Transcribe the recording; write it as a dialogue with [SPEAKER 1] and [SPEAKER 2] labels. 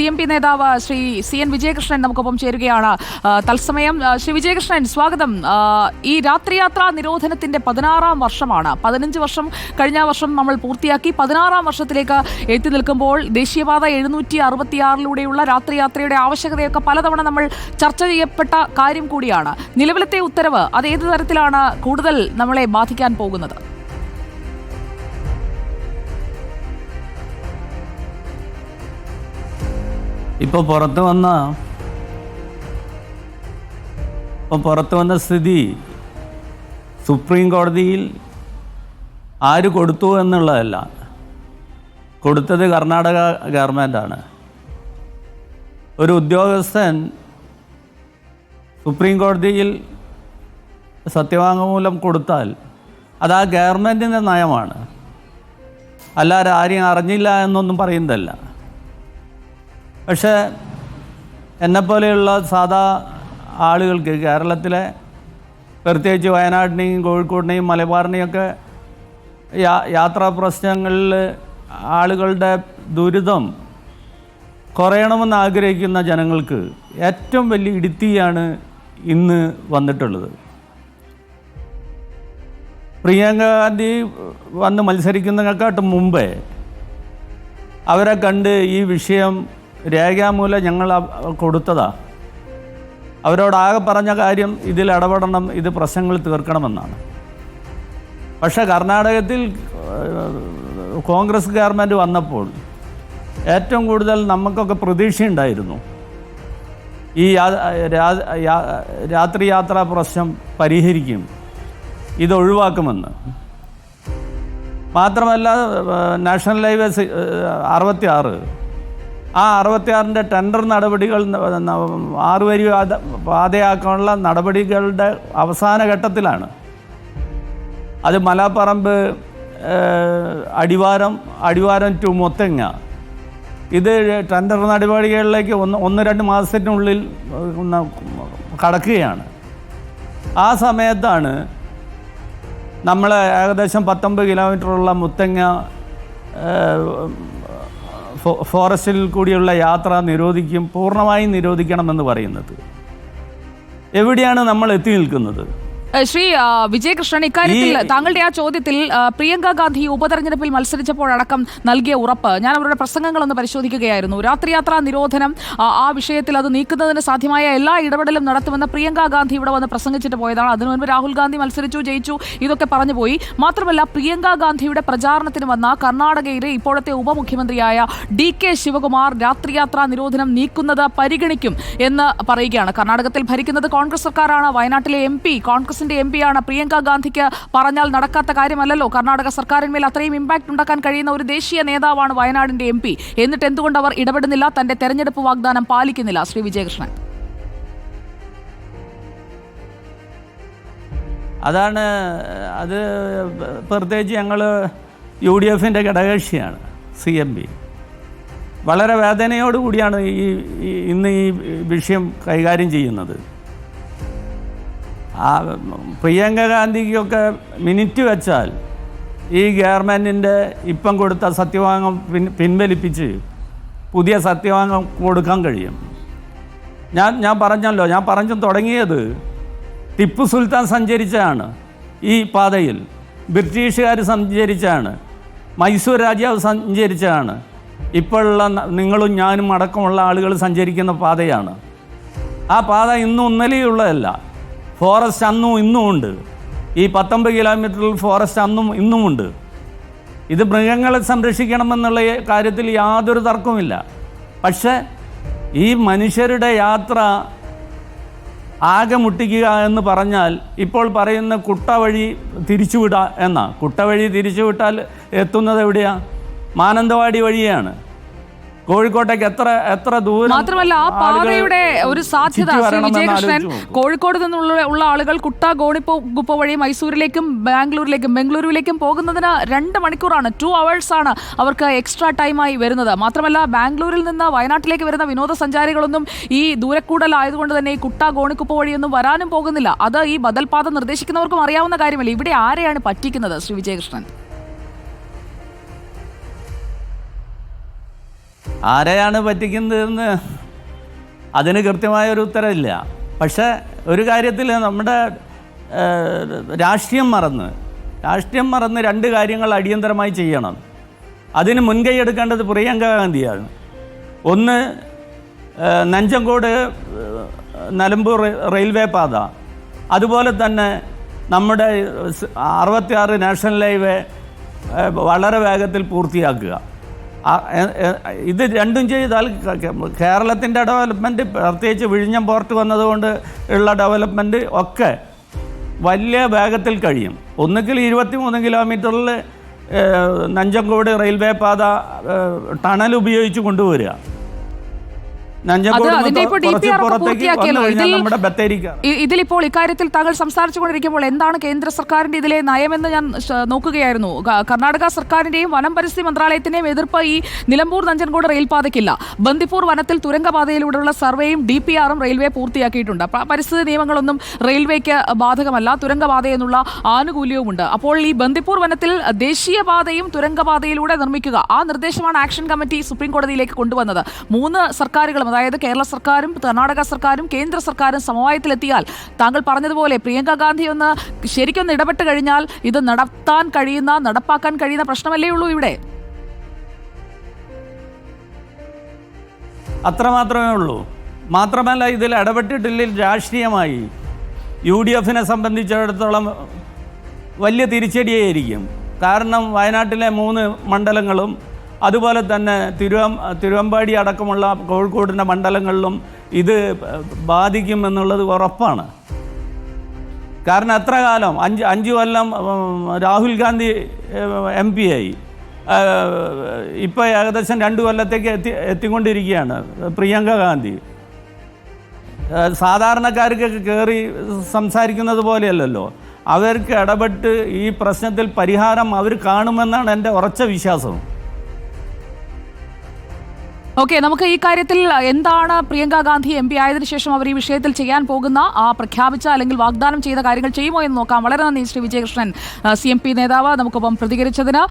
[SPEAKER 1] C M P നേതാവ് Shri C N Vijayakrishnan നമുക്കൊപ്പം ചേരുകയാണ്. തത്സമയം ശ്രീ വിജയകൃഷ്ണൻ സ്വാഗതം. ഈ രാത്രിയാത്രാ നിരോധനത്തിന്റെ പതിനാറാം വർഷമാണ്. പതിനഞ്ച് വർഷം കഴിഞ്ഞ വർഷം നമ്മൾ പൂർത്തിയാക്കി. പതിനാറാം വർഷത്തിലേക്ക് എത്തി നിൽക്കുമ്പോൾ ദേശീയപാത എഴുന്നൂറ്റി അറുപത്തിയാറിലൂടെയുള്ള രാത്രിയാത്രയുടെ ആവശ്യകതയൊക്കെ പലതവണ നമ്മൾ ചർച്ച ചെയ്യപ്പെട്ട കാര്യം കൂടിയാണ്. നിലവിലത്തെ ഉത്തരവ് അത് ഏത് തരത്തിലാണ് കൂടുതൽ നമ്മളെ ബാധിക്കാൻ പോകുന്നത്?
[SPEAKER 2] ഇപ്പോൾ പുറത്ത് വന്ന ഇപ്പോൾ പുറത്ത് വന്ന സ്ഥിതി സുപ്രീം കോടതിയിൽ ആര് കൊടുത്തു എന്നുള്ളതല്ല. കൊടുത്തത് കർണാടക ഗവൺമെന്റാണ് ഒരു ഉദ്യോഗസ്ഥൻ സുപ്രീം കോടതിയിൽ സത്യവാങ്മൂലം കൊടുത്താൽ അത് ആ ഗവൺമെന്റിന്റെ നയമാണ്. അല്ലാതെ ആരെയും അറിഞ്ഞില്ല എന്നൊന്നും പറയുന്നതല്ല. പക്ഷേ എന്നെപ്പോലെയുള്ള സാധാ ആളുകൾക്ക് കേരളത്തിലെ പ്രത്യേകിച്ച് വയനാടിനെയും കോഴിക്കോടിനെയും മലബാറിനെയും ഒക്കെ യാ യാത്രാ പ്രശ്നങ്ങളിൽ ആളുകളുടെ ദുരിതം കുറയണമെന്ന് ആഗ്രഹിക്കുന്ന ജനങ്ങൾക്ക് ഏറ്റവും വലിയ ഇടുത്തിയാണ് ഇന്ന് വന്നിട്ടുള്ളത്. പ്രിയങ്ക ഗാന്ധി വന്ന് മത്സരിക്കുന്നതിനെക്കാട്ടും മുമ്പേ അവരെ കണ്ട് ഈ വിഷയം രേഖാമൂലം ഞങ്ങൾ കൊടുത്തതാ. അവരോടാകെ പറഞ്ഞ കാര്യം ഇതിൽ ഇടപെടണം ഇത് പ്രശ്നങ്ങൾ തീർക്കണമെന്നാണ്. പക്ഷേ കർണാടകത്തിൽ കോൺഗ്രസ് ഗവൺമെന്റ് വന്നപ്പോൾ ഏറ്റവും കൂടുതൽ നമുക്കൊക്കെ പ്രതീക്ഷയുണ്ടായിരുന്നു. ഈ രാത്രി യാത്രാ പ്രശ്നം പരിഹരിക്കും ഇത് ഒഴിവാക്കുമെന്ന്. മാത്രമല്ല നാഷണൽ ഹൈവേസ് അറുപത്തി ആറ് ആ അറുപത്തിയാറിന്റെ ടെൻഡർ നടപടികൾ ന- ന- ആറ് വരി പാത പാതയാക്കാനുള്ള നടപടികളുടെ അവസാന ഘട്ടത്തിലാണ്. അത് മലാപ്പറമ്പ് അടിവാരം അടിവാരം ടു മൊത്തങ്ങ. ഇത് ടെൻഡർ നടപടികളിലേക്ക് ഒന്ന് ഒന്ന് രണ്ട് മാസത്തിനുള്ളിൽ കടക്കുകയാണ്. ആ സമയത്താണ് നമ്മൾ ഏകദേശം പത്തൊമ്പത് കിലോമീറ്ററുള്ള മുത്തങ്ങ ഫോറസ്റ്റിൽ കൂടിയുള്ള യാത്ര നിരോധിക്കും പൂർണമായും നിരോധിക്കണമെന്ന് പറയുന്നത്. എവിടെയാണ് നമ്മൾ എത്തി നിൽക്കുന്നത്?
[SPEAKER 1] ശ്രീ വിജയകൃഷ്ണൻ ഇക്കാര്യത്തിൽ താങ്കളുടെ ആ ചോദ്യത്തിൽ പ്രിയങ്ക ഗാന്ധി ഉപതെരഞ്ഞെടുപ്പിൽ മത്സരിച്ചപ്പോഴടക്കം നൽകിയ ഉറപ്പ്. ഞാൻ അവരുടെ പ്രസംഗങ്ങളൊന്ന് പരിശോധിക്കുകയായിരുന്നു. രാത്രിയാത്രാ നിരോധനം ആ, വിഷയത്തിൽ അത് നീക്കുന്നതിന് സാധ്യമായ എല്ലാ ഇടപെടലും നടത്തുമെന്ന് പ്രിയങ്ക ഗാന്ധി ഇവിടെ വന്ന് പ്രസംഗിച്ചിട്ട് പോയതാണ്. അതിനു മുൻപ് രാഹുൽ ഗാന്ധി മത്സരിച്ചു ജയിച്ചു ഇതൊക്കെ പറഞ്ഞു പോയി. മാത്രമല്ല പ്രിയങ്ക ഗാന്ധിയുടെ പ്രചാരണത്തിന് വന്ന കർണാടകയിലെ ഇപ്പോഴത്തെ ഉപമുഖ്യമന്ത്രിയായ ഡി കെ ശിവകുമാർ രാത്രിയാത്രാ നിരോധനം നീക്കുന്നത് പരിഗണിക്കും എന്ന് പറയുകയാണ്. കർണാടകത്തിൽ ഭരിക്കുന്നത് കോൺഗ്രസ് സർക്കാരാണ്. വയനാട്ടിലെ എം പി കോൺഗ്രസിന്റെ എം പിയാണ്. പ്രിയങ്ക ഗാന്ധിക്ക് പറഞ്ഞാൽ നടക്കാത്ത കാര്യമല്ലല്ലോ. കർണാടക സർക്കാരിന്മേൽ അത്രയും ഇമ്പാക്ട് ഉണ്ടാക്കാൻ കഴിയുന്ന ഒരു ദേശീയ നേതാവാണ് വയനാടിന്റെ എം പി. എന്നിട്ട് എന്തുകൊണ്ട് അവർ ഇടപെടുന്നില്ല? തന്റെ തെരഞ്ഞെടുപ്പ് വാഗ്ദാനം പാലിക്കുന്നില്ല. ശ്രീ വിജയകൃഷ്ണൻ.
[SPEAKER 2] അതാണ് അത് പ്രത്യേകിച്ച് ഞങ്ങൾ യു ഡി എഫിന്റെ ഘടകകക്ഷിയാണ് സി എം പി. വളരെ വേദനയോടുകൂടിയാണ് ഈ ഇന്ന് ഈ വിഷയം കൈകാര്യം ചെയ്യുന്നത്. ആ പ്രിയങ്ക ഗാന്ധിക്കൊക്കെ മിനിറ്റ് വെച്ചാൽ ഈ ഗവൺമെന്റിന്റെ ഇപ്പം കൊടുത്ത സത്യവാങ്മം പിൻ പിൻവലിപ്പിച്ച് പുതിയ സത്യവാങ്മം കൊടുക്കാൻ കഴിയും. ഞാൻ ഞാൻ പറഞ്ഞല്ലോ ഞാൻ പറഞ്ഞു തുടങ്ങിയത് ടിപ്പു സുൽത്താൻ സഞ്ചരിച്ചാണ് ഈ പാതയിൽ. ബ്രിട്ടീഷുകാർ സഞ്ചരിച്ചാണ്. മൈസൂർ രാജാവ് സഞ്ചരിച്ചാണ്. ഇപ്പോഴുള്ള നിങ്ങളും ഞാനും അടക്കമുള്ള ആളുകൾ സഞ്ചരിക്കുന്ന പാതയാണ്. ആ പാത ഇന്നും ഇന്നലെയുള്ളതല്ല ഫോറസ്റ്റ് അന്നും ഇന്നും ഉണ്ട്. ഈ പത്തൊമ്പത് കിലോമീറ്ററിൽ ഫോറസ്റ്റ് അന്നും ഇന്നുമുണ്ട് ഇത് മൃഗങ്ങളെ സംരക്ഷിക്കണമെന്നുള്ള കാര്യത്തിൽ യാതൊരു തർക്കവുമില്ല. പക്ഷേ ഈ മനുഷ്യരുടെ യാത്ര ആകെ മുട്ടിക്കുക എന്ന് പറഞ്ഞാൽ ഇപ്പോൾ പറയുന്ന കുട്ട വഴി തിരിച്ചുവിടുക എന്നാണ് കുട്ട വഴി തിരിച്ചുവിട്ടാൽ എത്തുന്നത് എവിടെയാണ് മാനന്തവാടി വഴിയാണ്. കോഴിക്കോട്ടേക്ക് എത്ര എത്ര ദൂരം
[SPEAKER 1] മാത്രമല്ല ആ പാതയുടെ ഒരു സാധ്യത ശ്രീ വിജയകൃഷ്ണൻ കോഴിക്കോട് നിന്നുള്ള ഉള്ള ആളുകൾ കുട്ട ഗോണിപ്പോ ഗുപ്പ വഴി മൈസൂരിലേക്കും ബാംഗ്ലൂരിലേക്കും ബംഗളൂരുവിലേക്കും പോകുന്നതിന് രണ്ട് മണിക്കൂറാണ് ടു അവേഴ്സ് ആണ് അവർക്ക് എക്സ്ട്രാ ടൈമായി വരുന്നത്. മാത്രമല്ല ബാംഗ്ലൂരിൽ നിന്ന് വയനാട്ടിലേക്ക് വരുന്ന വിനോദസഞ്ചാരികളൊന്നും ഈ ദൂരക്കൂടലായതുകൊണ്ട് തന്നെ ഈ കുട്ട ഗോണിക്കുപ്പ വഴിയൊന്നും വരാനും പോകുന്നില്ല. അത് ഈ ബദൽപാത നിർദ്ദേശിക്കുന്നവർക്കും അറിയാവുന്ന കാര്യമല്ല. ഇവിടെ ആരെയാണ് പറ്റിക്കുന്നത് ശ്രീ വിജയകൃഷ്ണൻ?
[SPEAKER 2] ആരെയാണ് പറ്റിക്കുന്നതെന്ന് അതിന് കൃത്യമായ ഒരു ഉത്തരവില്ല. പക്ഷേ ഒരു കാര്യത്തിൽ നമ്മുടെ രാഷ്ട്രീയം മറന്ന് രാഷ്ട്രീയം മറന്ന് രണ്ട് കാര്യങ്ങൾ അടിയന്തരമായി ചെയ്യണം. അതിന് മുൻകൈ എടുക്കേണ്ടത് പ്രിയങ്ക ഗാന്ധിയാണ്. ഒന്ന് നഞ്ചങ്കോട് നിലമ്പൂർ റെയിൽവേ പാത. അതുപോലെ തന്നെ നമ്മുടെ അറുപത്തിയാറ് നാഷണൽ ഹൈവേ വളരെ വേഗത്തിൽ പൂർത്തിയാക്കുക. ഇത് രണ്ടും ചെയ്താൽ കേരളത്തിന്റെ ഡെവലപ്മെന്റ് പ്രത്യേകിച്ച് വിഴിഞ്ഞം പോർട്ട് വന്നതുകൊണ്ട് ഉള്ള ഡെവലപ്മെന്റ് ഒക്കെ വലിയ വേഗത്തിൽ കഴിയും. ഒന്നുകിൽ ഇരുപത്തി മൂന്ന് കിലോമീറ്ററിൽ നഞ്ചങ്കോട് റെയിൽവേ പാത ടണൽ ഉപയോഗിച്ച് കൊണ്ടുവരിക.
[SPEAKER 1] ഇതിലിപ്പോൾ ഇക്കാര്യത്തിൽ താങ്കൾ സംസാരിച്ചുകൊണ്ടിരിക്കുമ്പോൾ എന്താണ് കേന്ദ്ര സർക്കാരിന്റെ ഇതിലെ നയമെന്ന് ഞാൻ നോക്കുകയായിരുന്നു. കർണാടക സർക്കാരിന്റെയും വനം പരിസ്ഥിതി മന്ത്രാലയത്തിന്റെയും എതിർപ്പ് ഈ നിലമ്പൂർ നഞ്ചൻകോട് റെയിൽപാതയ്ക്കില്ല. ബന്ദിപ്പൂർ വനത്തിൽ തുരങ്കപാതയിലൂടെയുള്ള സർവേയും ഡി പി ആറും റെയിൽവേ പൂർത്തിയാക്കിയിട്ടുണ്ട് പരിസ്ഥിതി നിയമങ്ങളൊന്നും റെയിൽവേക്ക് ബാധകമല്ല. തുരങ്കപാത എന്നുള്ള ആനുകൂല്യവുമുണ്ട്. അപ്പോൾ ഈ ബന്ദിപ്പൂർ വനത്തിൽ ദേശീയപാതയും തുരങ്കപാതയിലൂടെ നിർമ്മിക്കുക ആ നിർദ്ദേശമാണ് ആക്ഷൻ കമ്മിറ്റി സുപ്രീം കോടതിയിലേക്ക് കൊണ്ടുവന്നത്. മൂന്ന് സർക്കാരുകളും അതായത് കേരള സർക്കാരും കർണാടക സർക്കാരും കേന്ദ്ര സർക്കാരും സമവായത്തിലെത്തിയാൽ താങ്കൾ പറഞ്ഞതുപോലെ പ്രിയങ്ക ഗാന്ധി ഒന്ന് ശരിക്കൊന്ന് ഇടപെട്ട് കഴിഞ്ഞാൽ ഇത് നടത്താൻ കഴിയുന്ന നടപ്പാക്കാൻ കഴിയുന്ന പ്രശ്നമല്ലേ ഉള്ളൂ ഇവിടെ?
[SPEAKER 2] അത്രമാത്രമേ ഉള്ളൂ. മാത്രമല്ല ഇതിൽ ഇടപെട്ടിട്ടില്ലെങ്കിൽ രാഷ്ട്രീയമായി. യു ഡി എഫിനെ സംബന്ധിച്ചിടത്തോളം വലിയ തിരിച്ചടിയായിരിക്കും. കാരണം വയനാട്ടിലെ മൂന്ന് മണ്ഡലങ്ങളും അതുപോലെ തന്നെ തിരുവം തിരുവമ്പാടി അടക്കമുള്ള കോഴിക്കോടിന്റെ മണ്ഡലങ്ങളിലും ഇത് ബാധിക്കും എന്നുള്ളത് ഉറപ്പാണ്. കാരണം എത്ര കാലം? അഞ്ച് അഞ്ച് കൊല്ലം രാഹുൽ ഗാന്ധി എം പി ആയി. ഇപ്പോൾ ഏകദേശം രണ്ട് കൊല്ലത്തേക്ക് എത്തി എത്തിക്കൊണ്ടിരിക്കുകയാണ് പ്രിയങ്ക ഗാന്ധി. സാധാരണക്കാർക്കൊക്കെ കയറി സംസാരിക്കുന്നത് പോലെയല്ലല്ലോ. അവർക്ക് ഇടപെട്ട് ഈ പ്രശ്നത്തിൽ പരിഹാരം അവർ കാണുമെന്നാണ് എന്റെ ഉറച്ച വിശ്വാസം.
[SPEAKER 1] ഓക്കെ നമുക്ക് ഈ കാര്യത്തിൽ എന്താണ് പ്രിയങ്ക ഗാന്ധി എം പി ആയതിനു ശേഷം അവർ ഈ വിഷയത്തിൽ ചെയ്യാൻ പോകുന്ന ആ പ്രഖ്യാപിച്ച അല്ലെങ്കിൽ വാഗ്ദാനം ചെയ്ത കാര്യങ്ങൾ ചെയ്യുമോ എന്ന് നോക്കാം. വളരെ നന്ദി Shri Vijayakrishnan C M P നേതാവ്. നമുക്കൊപ്പം പ്രതികരിച്ചതിന്